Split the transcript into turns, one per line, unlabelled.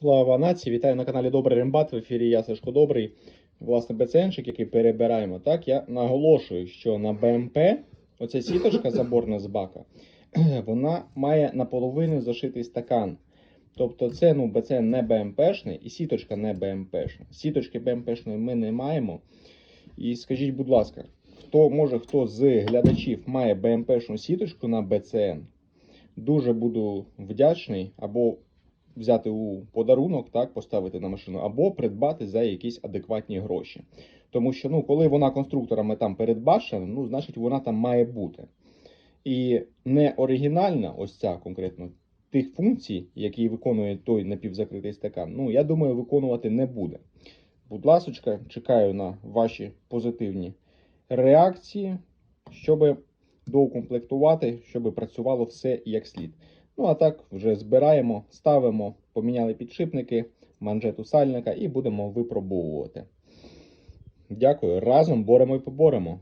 Слава нації! Вітаю на каналі Добрий Рембат. В ефірі я Сашко Добрий. Власне, БЦНчик, який перебираємо. Так, я наголошую, що на БМП оця сіточка заборна з бака, вона має наполовину зашитий стакан. Тобто це ну, БЦН не БМПшний і сіточка не БМПшна. Сіточки БМПшної ми не маємо. І скажіть, будь ласка, хто може, хто з глядачів має БМПшну сіточку на БЦН, дуже буду вдячний або взяти у подарунок, так, поставити на машину, або придбати за якісь адекватні гроші. Тому що ну, коли вона конструкторами там передбачена, ну, значить вона там має бути. І не оригінальна, ось ця конкретно тих функцій, які виконує той напівзакритий стакан, ну, я думаю, виконувати не буде. Будь ласочка, чекаю на ваші позитивні реакції, щоб доукомплектувати, щоб працювало все як слід. Ну а так вже збираємо, ставимо, поміняли підшипники, манжету сальника і будемо випробовувати. Дякую. Разом боремо і поборемо.